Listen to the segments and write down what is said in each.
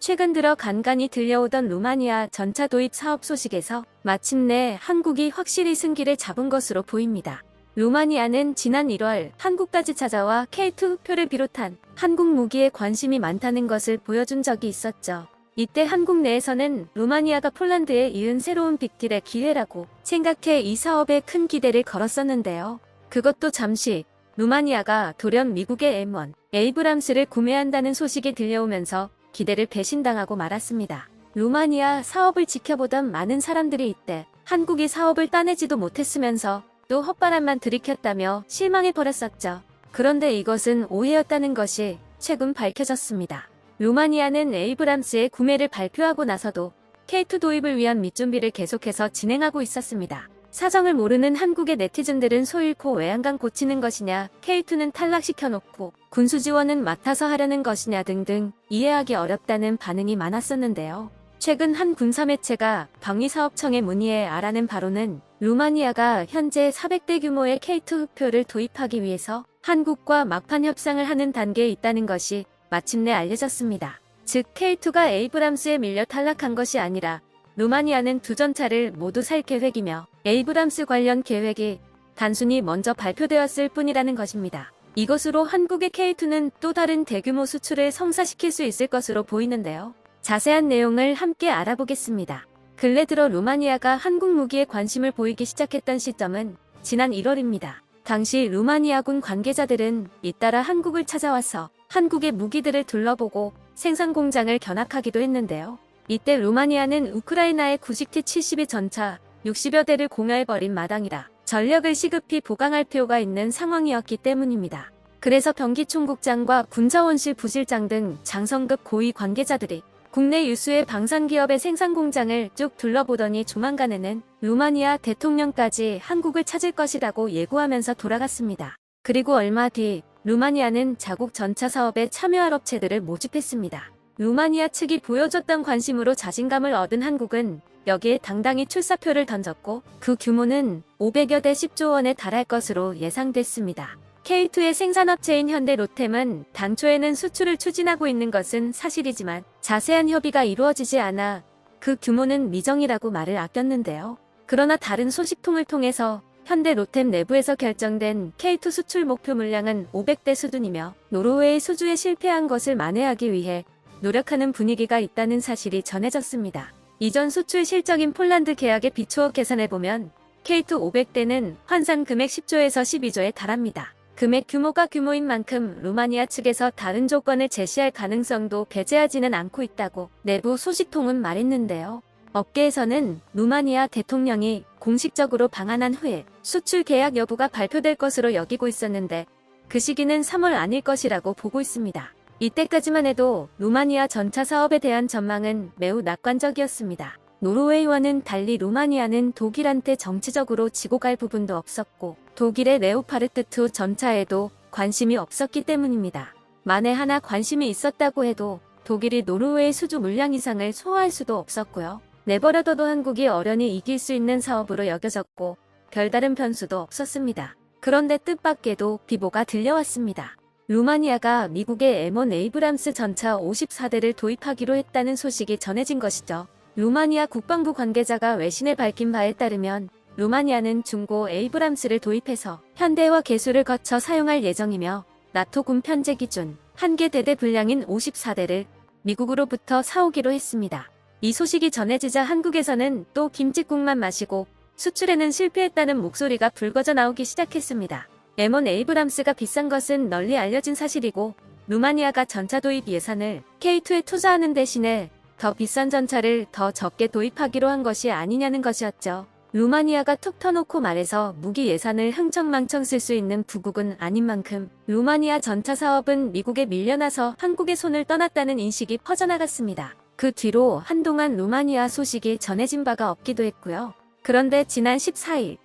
최근 들어 간간히 들려오던 루마니아 전차 도입 사업 소식에서 마침내 한국이 확실히 승기를 잡은 것으로 보입니다. 루마니아는 지난 1월 한국까지 찾아와 K2 흑표를 비롯한 한국 무기에 관심이 많다는 것을 보여준 적이 있었죠. 이때 한국 내에서는 루마니아가 폴란드에 이은 새로운 빅딜의 기회라고 생각해 이 사업에 큰 기대를 걸었었는데요. 그것도 잠시 루마니아가 돌연 미국의 M1 에이브람스를 구매한다는 소식이 들려오면서 기대를 배신당하고 말았습니다. 루마니아 사업을 지켜보던 많은 사람들이 이때 한국이 사업을 따내지도 못했으면서 또 헛바람만 들이켰다며 실망해버렸었죠. 그런데 이것은 오해였다는 것이 최근 밝혀졌습니다. 루마니아는 에이브람스의 구매를 발표하고 나서도 K2 도입을 위한 밑준비를 계속해서 진행하고 있었습니다. 사정을 모르는 한국의 네티즌들은 소 잃고 외양간 고치는 것이냐, K2는 탈락시켜놓고 군수 지원은 맡아서 하려는 것이냐 등등 이해하기 어렵다는 반응이 많았었는데요. 최근 한 군사 매체가 방위사업청에 문의해 알아낸 바로는 루마니아가 현재 400대 규모의 K2 흑표를 도입하기 위해서 한국과 막판 협상을 하는 단계에 있다는 것이 마침내 알려졌습니다. 즉 K2가 에이브람스에 밀려 탈락한 것이 아니라 루마니아는 두 전차를 모두 살 계획이며 에이브람스 관련 계획이 단순히 먼저 발표되었을 뿐이라는 것입니다. 이것으로 한국의 K2는 또 다른 대규모 수출을 성사시킬 수 있을 것으로 보이는데요. 자세한 내용을 함께 알아보겠습니다. 근래 들어 루마니아가 한국 무기에 관심을 보이기 시작했던 시점은 지난 1월입니다. 당시 루마니아군 관계자들은 잇따라 한국을 찾아와서 한국의 무기들을 둘러보고 생산 공장을 견학하기도 했는데요. 이때 루마니아는 우크라이나의 90T 72 전차 60여 대를 공여해버린 마당이라 전력을 시급히 보강할 필요가 있는 상황이었기 때문입니다. 그래서 병기총국장과 군자원실 부실장 등 장성급 고위 관계자들이 국내 유수의 방산기업의 생산 공장을 쭉 둘러보더니 조만간에는 루마니아 대통령까지 한국을 찾을 것이라고 예고하면서 돌아갔습니다. 그리고 얼마 뒤 루마니아는 자국 전차 사업에 참여할 업체들을 모집했습니다. 루마니아 측이 보여줬던 관심으로 자신감을 얻은 한국은 여기에 당당히 출사표를 던졌고 그 규모는 500여 대 10조 원에 달할 것으로 예상됐습니다. K2의 생산업체인 현대 로템은 당초에는 수출을 추진하고 있는 것은 사실이지만 자세한 협의가 이루어지지 않아 그 규모는 미정이라고 말을 아꼈는데요. 그러나 다른 소식통을 통해서 현대 로템 내부에서 결정된 K2 수출 목표 물량은 500대 수준이며 노르웨이 수주에 실패한 것을 만회하기 위해 노력하는 분위기가 있다는 사실이 전해졌습니다. 이전 수출 실적인 폴란드 계약에 비추어 계산해보면 K2 500대는 환산 금액 10조에서 12조에 달합니다. 금액 규모가 규모인 만큼 루마니아 측에서 다른 조건을 제시할 가능성도 배제하지는 않고 있다고 내부 소식통은 말했는데요. 업계에서는 루마니아 대통령이 공식적으로 방한한 후에 수출 계약 여부가 발표될 것으로 여기고 있었는데 그 시기는 3월 아닐 것이라고 보고 있습니다. 이때까지만 해도 루마니아 전차 사업에 대한 전망은 매우 낙관적이었습니다. 노르웨이와는 달리 루마니아는 독일한테 정치적으로 지고 갈 부분도 없었고 독일의 레오파르트 2 전차에도 관심이 없었기 때문입니다. 만에 하나 관심이 있었다고 해도 독일이 노르웨이 수주 물량 이상을 소화할 수도 없었고요. 내버려둬도 한국이 어련히 이길 수 있는 사업으로 여겨졌고 별다른 변수도 없었습니다. 그런데 뜻밖에도 비보가 들려왔습니다. 루마니아가 미국의 M1 에이브람스 전차 54대를 도입하기로 했다는 소식이 전해진 것이죠. 루마니아 국방부 관계자가 외신에 밝힌 바에 따르면 루마니아는 중고 에이브람스를 도입해서 현대화 개수를 거쳐 사용할 예정이며 나토 군 편제 기준 한 개 대대 분량인 54대를 미국으로부터 사오기로 했습니다. 이 소식이 전해지자 한국에서는 또 김치국만 마시고 수출에는 실패했다는 목소리가 불거져 나오기 시작했습니다. M1 에이브람스가 비싼 것은 널리 알려진 사실이고 루마니아가 전차 도입 예산을 K2에 투자하는 대신에 더 비싼 전차를 더 적게 도입하기로 한 것이 아니냐는 것이었죠. 루마니아가 툭 터놓고 말해서 무기 예산을 흥청망청 쓸 수 있는 부국은 아닌 만큼 루마니아 전차 사업은 미국에 밀려나서 한국의 손을 떠났다는 인식이 퍼져나갔습니다. 그 뒤로 한동안 루마니아 소식이 전해진 바가 없기도 했고요. 그런데 지난 14일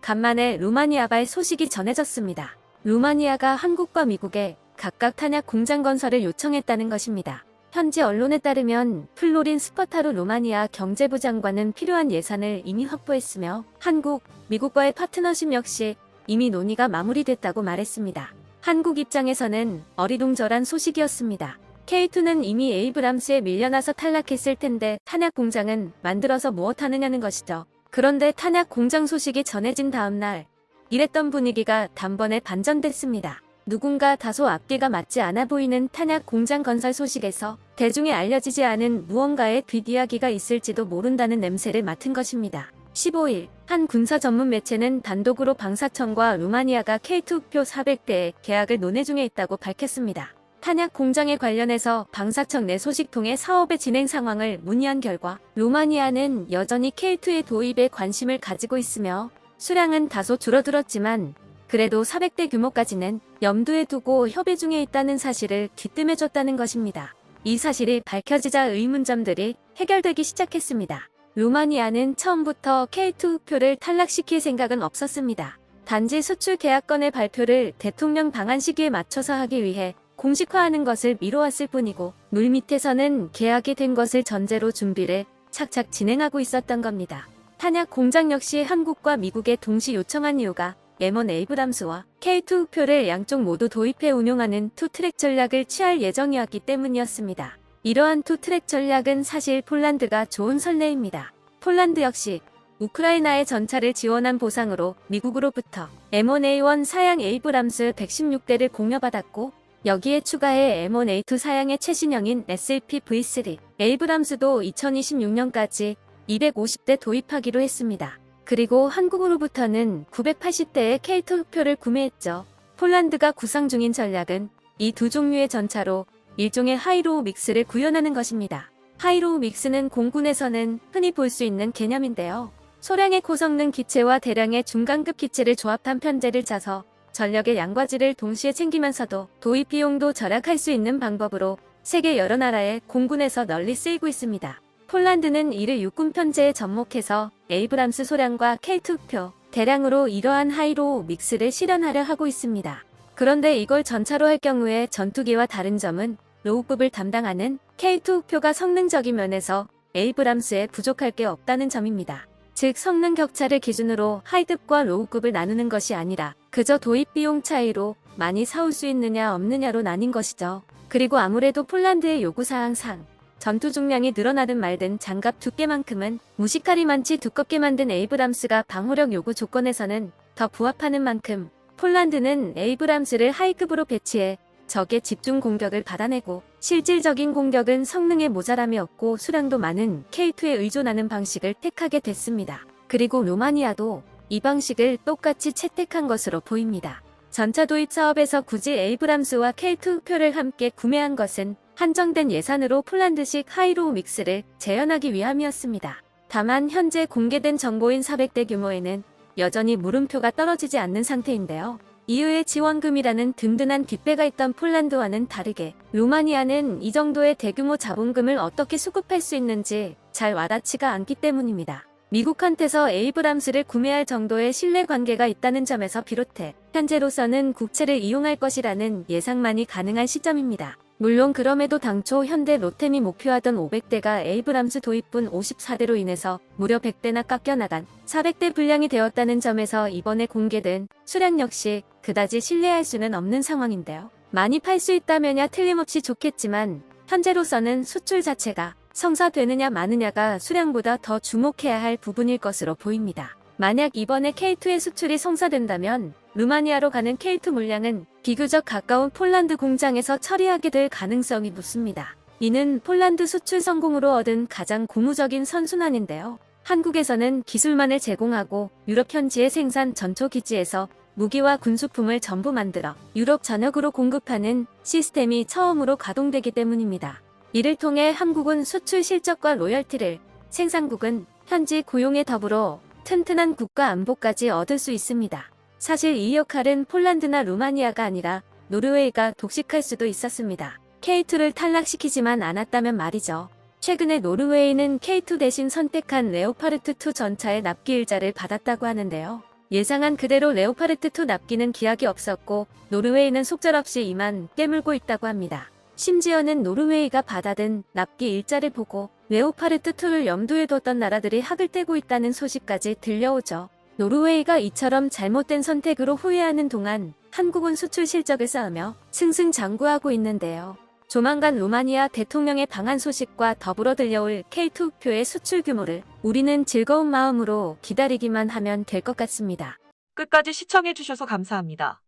간만에 루마니아발 소식이 전해졌습니다. 루마니아가 한국과 미국에 각각 탄약 공장 건설을 요청했다는 것입니다. 현지 언론에 따르면 플로린 스퍼타로 루마니아 경제부 장관은 필요한 예산을 이미 확보했으며 한국, 미국과의 파트너십 역시 이미 논의가 마무리됐다고 말했습니다. 한국 입장에서는 어리둥절한 소식이었습니다. K2는 이미 에이브람스에 밀려나서 탈락했을 텐데 탄약 공장은 만들어서 무엇 하느냐는 것이죠. 그런데 탄약 공장 소식이 전해진 다음 날 이랬던 분위기가 단번에 반전됐습니다. 누군가 다소 앞뒤가 맞지 않아 보이는 탄약 공장 건설 소식에서 대중에 알려지지 않은 무언가의 뒷이야기가 있을지도 모른다는 냄새를 맡은 것입니다. 15일 한 군사 전문 매체는 단독으로 방사청과 루마니아가 K2표 400대의 계약을 논의 중에 있다고 밝혔습니다. 탄약 공장에 관련해서 방사청 내 소식통의 사업의 진행 상황을 문의한 결과 루마니아는 여전히 K2의 도입에 관심을 가지고 있으며 수량은 다소 줄어들었지만 그래도 400대 규모까지는 염두에 두고 협의 중에 있다는 사실을 귀뜸해줬다는 것입니다. 이 사실이 밝혀지자 의문점들이 해결되기 시작했습니다. 루마니아는 처음부터 K2 표를 탈락시킬 생각은 없었습니다. 단지 수출 계약건의 발표를 대통령 방한 시기에 맞춰서 하기 위해 공식화하는 것을 미뤄왔을 뿐이고 물밑에서는 계약이 된 것을 전제로 준비를 착착 진행하고 있었던 겁니다. 탄약 공장 역시 한국과 미국에 동시 요청한 이유가 M1 에이브람스와 K2 표를 양쪽 모두 도입해 운용하는 투트랙 전략을 취할 예정이었기 때문이었습니다. 이러한 투트랙 전략은 사실 폴란드가 좋은 선례입니다. 폴란드 역시 우크라이나의 전차를 지원한 보상으로 미국으로부터 M1A1 사양 에이브람스 116대를 공여받았고 여기에 추가해 M1A2 사양의 최신형인 SLP V3 에이브람스도 2026년까지 250대 도입하기로 했습니다. 그리고 한국으로부터는 980대의 K2 표를 구매했죠. 폴란드가 구상 중인 전략은 이 두 종류의 전차로 일종의 하이로우 믹스를 구현하는 것입니다. 하이로우 믹스는 공군에서는 흔히 볼 수 있는 개념인데요. 소량의 고성능 기체와 대량의 중간급 기체를 조합한 편제를 짜서 전력의 양과질을 동시에 챙기면서도 도입 비용도 절약할 수 있는 방법으로 세계 여러 나라의 공군에서 널리 쓰이고 있습니다. 폴란드는 이를 육군 편제에 접목해서 에이브람스 소량과 K2표 대량으로 이러한 하이로우 믹스를 실현하려 하고 있습니다. 그런데 이걸 전차로 할 경우에 전투기와 다른 점은 로우급을 담당하는 K2표가 성능적인 면에서 에이브람스에 부족할 게 없다는 점입니다. 즉 성능 격차를 기준으로 하이급과 로우급을 나누는 것이 아니라 그저 도입 비용 차이로 많이 사올 수 있느냐 없느냐로 나뉜 것이죠. 그리고 아무래도 폴란드의 요구사항상 전투 중량이 늘어나든 말든 장갑 두께만큼은 무시카리만치 두껍게 만든 에이브람스가 방호력 요구 조건에서는 더 부합하는 만큼 폴란드는 에이브람스를 하이급으로 배치해 적의 집중 공격을 받아내고 실질적인 공격은 성능의 모자람이 없고 수량도 많은 K2에 의존하는 방식을 택하게 됐습니다. 그리고 루마니아도 이 방식을 똑같이 채택한 것으로 보입니다. 전차 도입 사업에서 굳이 에이브람스와 K2 표를 함께 구매한 것은 한정된 예산으로 폴란드식 하이로우 믹스를 재현하기 위함이었습니다. 다만 현재 공개된 정보인 400대 규모에는 여전히 물음표가 떨어지지 않는 상태인데요. 이후에 지원금이라는 든든한 뒷배가 있던 폴란드와는 다르게 루마니아는 이 정도의 대규모 자본금을 어떻게 수급할 수 있는지 잘 와닿지가 않기 때문입니다. 미국한테서 에이브람스를 구매할 정도의 신뢰관계가 있다는 점에서 비롯해 현재로서는 국채를 이용할 것이라는 예상만이 가능한 시점입니다. 물론 그럼에도 당초 현대 로템이 목표하던 500대가 에이브람스 도입분 54대로 인해서 무려 100대나 깎여나간 400대 분량이 되었다는 점에서 이번에 공개된 수량 역시 그다지 신뢰할 수는 없는 상황인데요. 많이 팔 수 있다면야 틀림없이 좋겠지만 현재로서는 수출 자체가 성사되느냐 마느냐가 수량보다 더 주목해야 할 부분일 것으로 보입니다. 만약 이번에 K2의 수출이 성사된다면 루마니아로 가는 K2 물량은 비교적 가까운 폴란드 공장에서 처리하게 될 가능성이 높습니다. 이는 폴란드 수출 성공으로 얻은 가장 고무적인 선순환인데요. 한국에서는 기술만을 제공하고 유럽 현지의 생산 전초 기지에서 무기와 군수품을 전부 만들어 유럽 전역으로 공급하는 시스템이 처음으로 가동되기 때문입니다. 이를 통해 한국은 수출 실적과 로열티를, 생산국은 현지 고용에 더불어 튼튼한 국가 안보까지 얻을 수 있습니다. 사실 이 역할은 폴란드나 루마니아가 아니라 노르웨이가 독식할 수도 있었습니다. K2를 탈락시키지만 않았다면 말이죠. 최근에 노르웨이는 K2 대신 선택한 레오파르트2 전차의 납기 일자를 받았다고 하는데요. 예상한 그대로 레오파르트2 납기는 기약이 없었고 노르웨이는 속절없이 이만 깨물고 있다고 합니다. 심지어는 노르웨이가 받아든 납기 일자를 보고 레오파르트2를 염두에 뒀던 나라들이 학을 떼고 있다는 소식까지 들려오죠. 노르웨이가 이처럼 잘못된 선택으로 후회하는 동안 한국은 수출 실적을 쌓으며 승승장구하고 있는데요. 조만간 루마니아 대통령의 방한 소식과 더불어 들려올 K2표의 수출 규모를 우리는 즐거운 마음으로 기다리기만 하면 될 것 같습니다. 끝까지 시청해주셔서 감사합니다.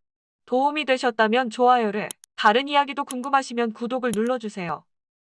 도움이 되셨다면 좋아요를, 다른 이야기도 궁금하시면 구독을 눌러주세요.